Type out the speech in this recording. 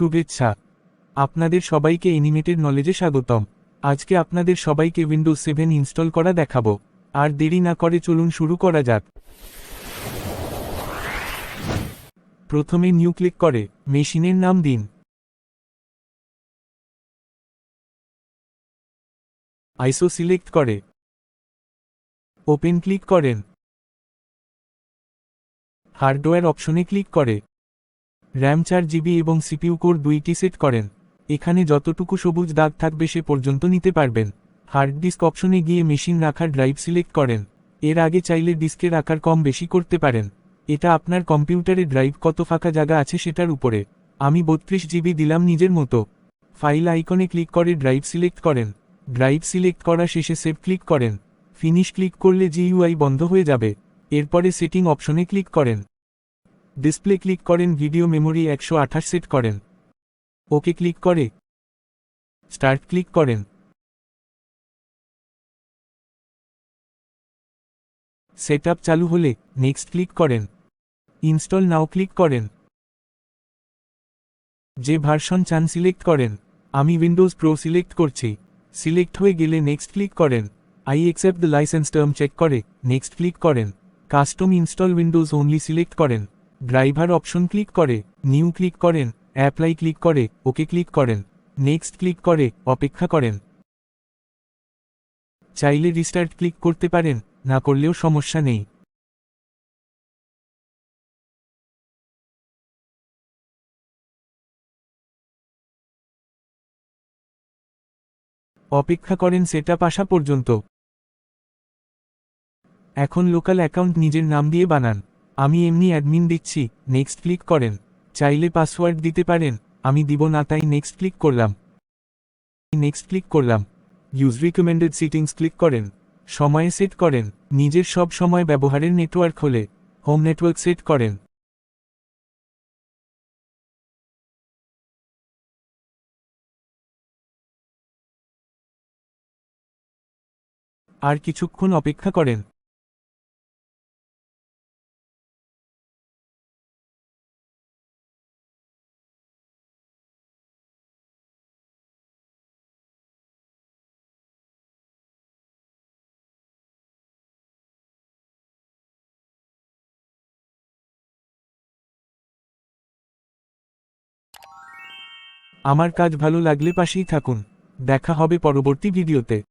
শুভেচ্ছা। আপনাদের সবাইকে এনিমেটেড নলেজে স্বাগতম। আজকে আপনাদের সবাইকে উইন্ডোজ সেভেন ইনস্টল করা দেখাবো। আর দেরি না করে চলুন শুরু করা যাক। প্রথমে নিউ ক্লিক করে মেশিনের নাম দিন। আইসো সিলেক্ট করে। ওপেন ক্লিক করেন। হার্ডওয়্যার অপশনে ক্লিক করে। র্যাম চার জিবি এবং সিপিউ কোর দুইটি সেট করেন। এখানে যতটুকু সবুজ দাগ থাকবে সে পর্যন্ত নিতে পারবেন। হার্ড ডিস্ক অপশনে গিয়ে মেশিন রাখার ড্রাইভ সিলেক্ট করেন। এর আগে চাইলে ডিস্কের আকার কম বেশি করতে পারেন। এটা আপনার কম্পিউটারে ড্রাইভ কত ফাঁকা জায়গা আছে সেটার উপরে। আমি বত্রিশ জিবি দিলাম নিজের মতো। ফাইল আইকনে ক্লিক করে ড্রাইভ সিলেক্ট করেন। ড্রাইভ সিলেক্ট করা শেষে সেভ ক্লিক করেন। ফিনিশ ক্লিক করলে জিইউআই বন্ধ হয়ে যাবে। এরপরে সেটিং অপশনে ক্লিক করেন। ডিসপ্লে ক্লিক করেন, ভিডিও মেমোরি একশো আঠাশ সেট করেন। ওকে ক্লিক করে। স্টার্ট ক্লিক করেন। সেট চালু হলে নেক্সট ক্লিক করেন। ইনস্টল নাও ক্লিক করেন। যে ভার্সন চান সিলেক্ট করেন। আমি উইন্ডোজ প্রো সিলেক্ট করছি। সিলেক্ট হয়ে গেলে নেক্সট ক্লিক করেন। I accept the license term check করে, নেক্সট ক্লিক করেন। Custom install Windows only select করেন। ড্রাইভার অপশন ক্লিক করে, নিউ ক্লিক করেন, অ্যাপ্লাই ক্লিক করে, ওকে ক্লিক করেন, নেক্সট ক্লিক করে, অপেক্ষা করেন। চাইলে রিস্টার্ট ক্লিক করতে পারেন, না করলেও সমস্যা নেই। অপেক্ষা করেন সেটআপ আসা পর্যন্ত। এখন লোকাল অ্যাকাউন্ট নিজের নাম দিয়ে বানান। আমি এমনি অ্যাডমিন দিচ্ছি নেক্সট ক্লিক করেন। চাইলে পাসওয়ার্ড দিতে পারেন, আমি দিব না, তাই নেক্সট ক্লিক করলাম। নেক্সট ক্লিক করলাম। ইউজ রিকমেন্ডেড সিটিংস ক্লিক করেন। সময়ে সেট করেন। নিজের সব সময় ব্যবহারের নেটওয়ার্ক হলে হোম নেটওয়ার্ক সেট করেন। আর কিছুক্ষণ অপেক্ষা করেন। আমার কাজ ভালো লাগলে পাশেই থাকুন। দেখা হবে পরবর্তী ভিডিওতে।